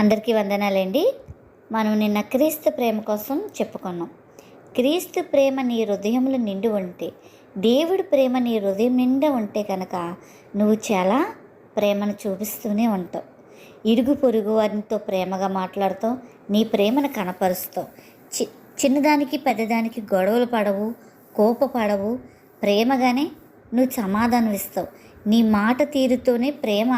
అందరికీ వందనాలండి. మనం నిన్న క్రీస్తు ప్రేమ కోసం చెప్పుకున్నాం. క్రీస్తు ప్రేమ నీ హృదయంలో నిండి ఉంటే దేవుడి ప్రేమ నీ హృదయం నిండా ఉంటే కనుక నువ్వు చాలా ప్రేమను చూపిస్తూనే ఉంటావు. ఇరుగు పొరుగు వారితో ప్రేమగా మాట్లాడుతావు నీ ప్రేమను కనపరుస్తావు. చి చిన్నదానికి పెద్దదానికి గొడవలు పడవు కోపపడవు ప్రేమగానే నువ్వు సమాధానం ఇస్తావు నీ మాట తీరుతోనే ప్రేమ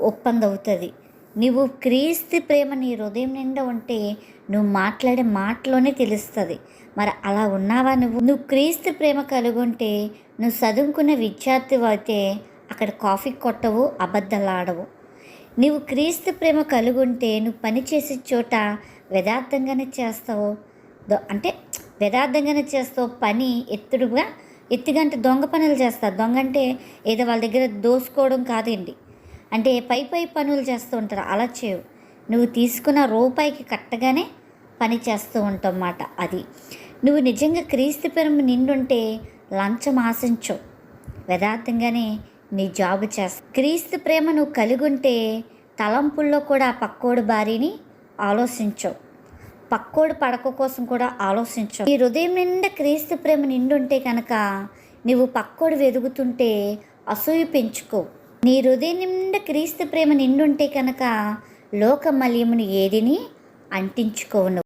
ఒప్పందవుతుంది. నువ్వు క్రీస్తు ప్రేమ నీ హృదయం నిండా ఉంటే నువ్వు మాట్లాడే మాటలోనే తెలుస్తుంది. మరి అలా ఉన్నావా నువ్వు? నువ్వు క్రీస్తు ప్రేమ కలుగుంటే నువ్వు చదువుకున్న విద్యార్థి అయితే అక్కడ కాఫీ కొట్టవు అబద్ధాలాడవు. నువ్వు క్రీస్తు ప్రేమ కలుగుంటే నువ్వు పని చేసే చోట యథార్థంగానే చేస్తావు. అంటే యథార్థంగానే చేస్తావు. పని ఎత్తుడుగా ఎత్తుగంటే దొంగ పనులు చేస్తారు. దొంగ అంటే ఏదో వాళ్ళ దగ్గర దోసుకోవడం కాదండి. అంటే పై పై పనులు చేస్తూ ఉంటారు. అలా చేయవు. నువ్వు తీసుకున్న రూపాయికి కట్టగానే పని చేస్తూ ఉంటావు అన్నమాట అది. నువ్వు నిజంగా క్రీస్తు ప్రేమ నిండుంటే లంచం ఆశించవు యథార్థంగానే నీ జాబ్ చేస్తా. క్రీస్తు ప్రేమ నువ్వు కలిగి ఉంటే తలంపుల్లో కూడా పక్కోడు భార్యని ఆలోచించవు పక్కోడు పడక కోసం కూడా ఆలోచించవు నీ హృదయం నిండా క్రీస్తు ప్రేమ నిండుంటే కనుక నువ్వు పక్కోడు వెదుగుతుంటే అసూయ పెంచుకో. నీ హృదయం నిండా క్రీస్తు ప్రేమ నిండుంటే కనుక లోకమలియమును ఏదిని అంటించుకోను.